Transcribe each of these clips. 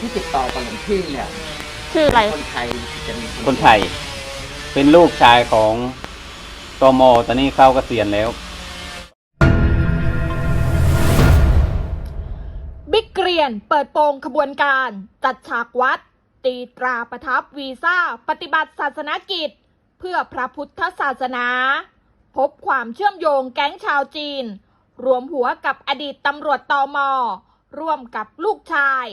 ที่ติดต่อกับหลวงพี่เนี่ยชื่ออะไร คนไทยจะมีคนไทย เป็นลูกชายของตมตอนนี้เข้าเกษียณแล้ว บิ๊กเกรียนเปิดโปงขบวนการ จัดฉากวัด ตีตราประทับวีซ่า ปฏิบัติศาสนกิจ เพื่อพระพุทธศาสนา พบความเชื่อมโยงแก๊งชาวจีน รวมหัวกับอดีตตำรวจตอมอร่วมกับลูกชาย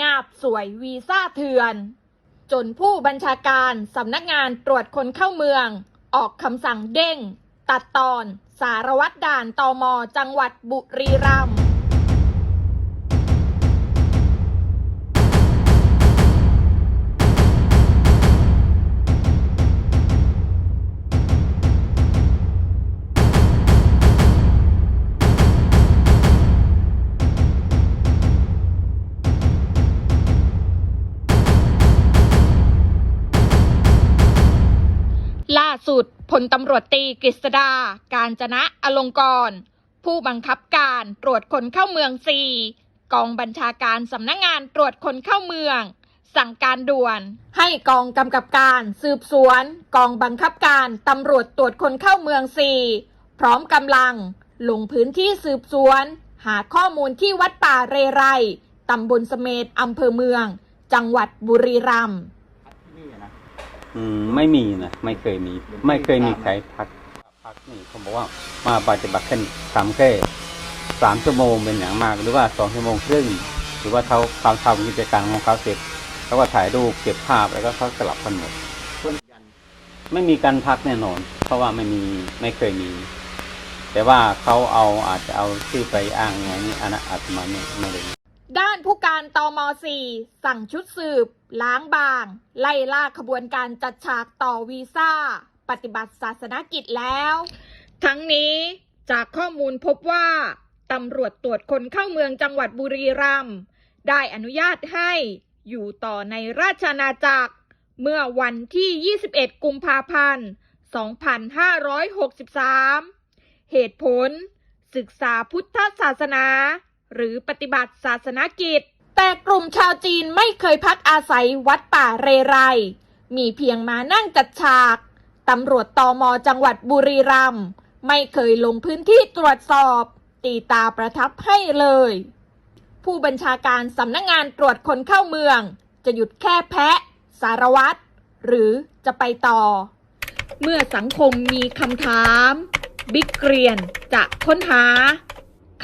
งาบสวยวีซ่าเถื่อน จนผู้บัญชาการสำนักงานตรวจคนเข้าเมือง ออกคำสั่งเด้ง ตัดตอน สารวัตรด่านตอมอจังหวัดบุรีรัมย์ สุดพลตำรวจตีกฤษดา การจนะอลงกร ผู้บังคับการตรวจคนเข้าเมือง 4 กองบัญชาการสำนักงงานตรวจคนเข้าเมือง สั่งการด่วน ให้กองกำกับการสืบสวน กองบังคับการตำรวจตรวจคนเข้าเมือง 4 พร้อมกำลัง ลงพื้นที่สืบสวน หาข้อมูลที่วัดป่าเรไรตำบลเสเมดอำเภอเมือง จังหวัดบุรีรัมย์ อืมไม่มีนะไม่เคยมี ไม่เคยมีใครพักพักนี่เขาบอกว่ามาปฏิบัติแค่ทำแค่สามชั่วโมงเป็นอย่างมาก หรือว่าสองชั่วโมงครึ่งหรือว่าเขาเขาทำกิจการของเขาเสร็จเขาก็ถ่ายรูปเก็บภาพแล้วก็เขาสลับกันหมดไม่มีการพักแน่นอน เพราะว่าไม่มีไม่เคยมี แต่ว่าเขาเอาอาจจะเอาชื่อไปอ้างไงนี่อันนั้นอาจจะมาไม่ไม่ได้ ด้านผู้การตม4สั่งชุดสืบ ล้างบาง ไล่ล่าขบวนการจัดฉากต่อวีซ่า ปฏิบัติศาสนกิจแล้ว ทั้งนี้จากข้อมูลพบว่าตำรวจตรวจคนเข้าเมืองจังหวัดบุรีรัมย์ได้อนุญาตให้อยู่ต่อในราชอาณาจักร เมื่อวันที่ 21 กุมภาพันธ์ 2563 เหตุผล ศึกษาพุทธศาสนา หรือปฏิบัติศาสนกิจ แต่กลุ่มชาวจีนไม่เคยพักอาศัยวัดป่าเรไร มีเพียงมานั่งจัดฉากตำรวจตอมอจังหวัดบุรีรัมย์ไม่เคยลงพื้นที่ตรวจสอบ ตีตาประทับให้เลย ผู้บัญชาการสำนักงงานตรวจคนเข้าเมือง จะหยุดแค่แพะ สารวัตรหรือจะไปต่อ เมื่อสังคมมีคำถาม บิ๊กเกรียนจะค้นหา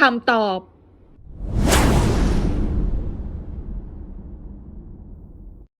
คำตอบ